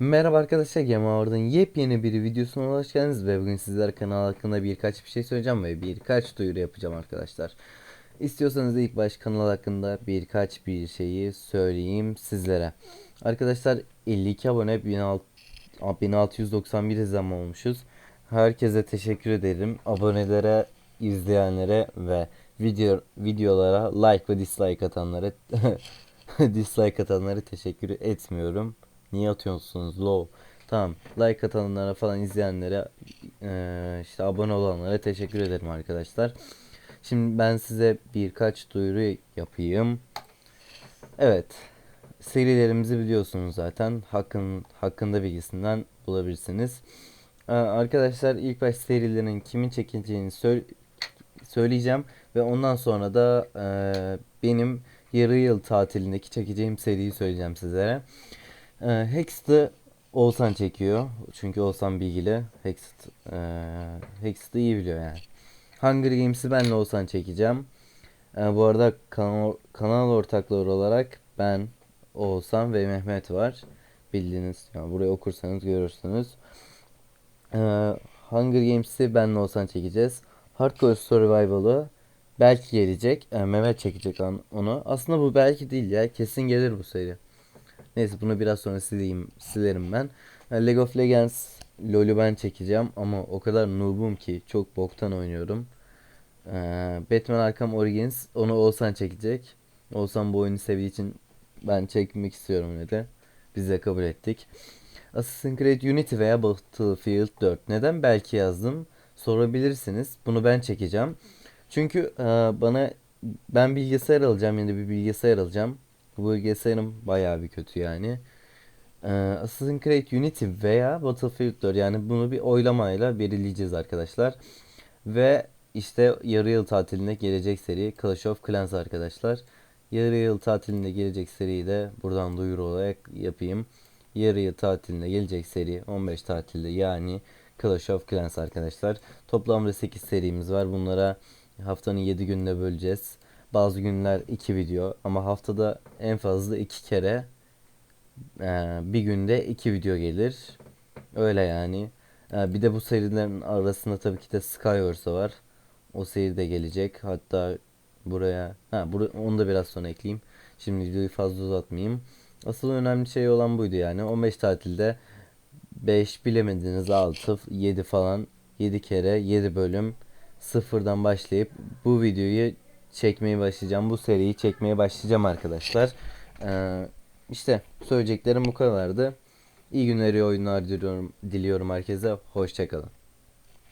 Merhaba arkadaşlar Hour'ın yepyeni bir videosuna hoş geldiniz ve bugün sizler kanal hakkında birkaç bir şey söyleyeceğim ve birkaç duyuru yapacağım arkadaşlar. İstiyorsanız ilk baş kanal hakkında birkaç bir şeyi söyleyeyim sizlere. Arkadaşlar 52 abone 16 1691 izlenme olmuşuz. Herkese teşekkür ederim. Abonelere, izleyenlere ve video videolara like ve dislike atanlara dislike atanlara teşekkür etmiyorum. Niye atıyorsunuz low? Tamam. Like atanlara falan izleyenlere eee, işte abone olanlara teşekkür ederim arkadaşlar. Şimdi ben size birkaç duyuru yapayım. Evet. Serilerimizi biliyorsunuz zaten. Hakkın, hakkında bilgisinden bulabilirsiniz. Ee, arkadaşlar ilk baş serilerin kimin çekileceğini söyle- söyleyeceğim ve ondan sonra da eee, benim yarı yıl tatilindeki çekeceğim seriyi söyleyeceğim sizlere. Ee, Hext'ı Oğuzhan çekiyor. Çünkü Oğuzhan bilgili. Hext, eee Hext'ı iyi biliyor yani. Hunger Games'i benle Oğuzhan çekeceğim. Ee, bu arada kanal, kanal ortakları olarak ben, Oğuzhan ve Mehmet var. Bildiğiniz, yani burayı okursanız görürsünüz. Ee, Hunger Games'i benle Oğuzhan çekeceğiz. Hardcore Survival'ı belki gelecek. Ee, Mehmet çekecek onu. Aslında bu belki değil ya. Kesin gelir bu seri. Neyse bunu biraz sonra sileyim, silerim ben. Ha, League of Legends LoL'ü ben çekeceğim ama o kadar noob'um ki çok boktan oynuyorum. Ee, Batman Arkham Origins onu Oğuzhan çekecek. Oğuzhan bu oyunu sevdiği için ben çekmek istiyorum dedi. Biz de kabul ettik. Assassin's Creed Unity veya Battlefield 4. Neden belki yazdım? Sorabilirsiniz. Bunu ben çekeceğim. Çünkü e, bana ben bilgisayar alacağım yeni bir bilgisayar alacağım. Bu bilgisayarım bayağı bir kötü yani. Ee, Assassin's Creed Unity veya Battlefield 4 yani bunu bir oylamayla belirleyeceğiz arkadaşlar. Ve işte yarı yıl tatilinde gelecek seri Clash of Clans arkadaşlar. Yarı yıl tatilinde gelecek seriyi de buradan duyuru olarak yapayım. Yarı yıl tatilinde gelecek seri 15 tatilde yani Clash of Clans arkadaşlar. Toplamda 8 serimiz var. Bunlara haftanın 7 gününe böleceğiz. Bazı günler 2 video ama haftada en fazla 2 kere ee, bir günde iki video gelir. Öyle yani. Ee, bir de bu serilerin arasında tabii ki de Skywars var. O seri de gelecek. Hatta buraya ha bur onu da biraz sonra ekleyeyim. Şimdi videoyu fazla uzatmayayım. Asıl önemli şey olan buydu yani. 15 tatilde 5 bilemediniz 6 7 falan 7 kere 7 bölüm sıfırdan başlayıp bu videoyu çekmeye başlayacağım. Bu seriyi çekmeye başlayacağım arkadaşlar. Ee, işte söyleyeceklerim bu kadardı. İyi günler, iyi oyunlar diliyorum, diliyorum herkese. Hoşçakalın.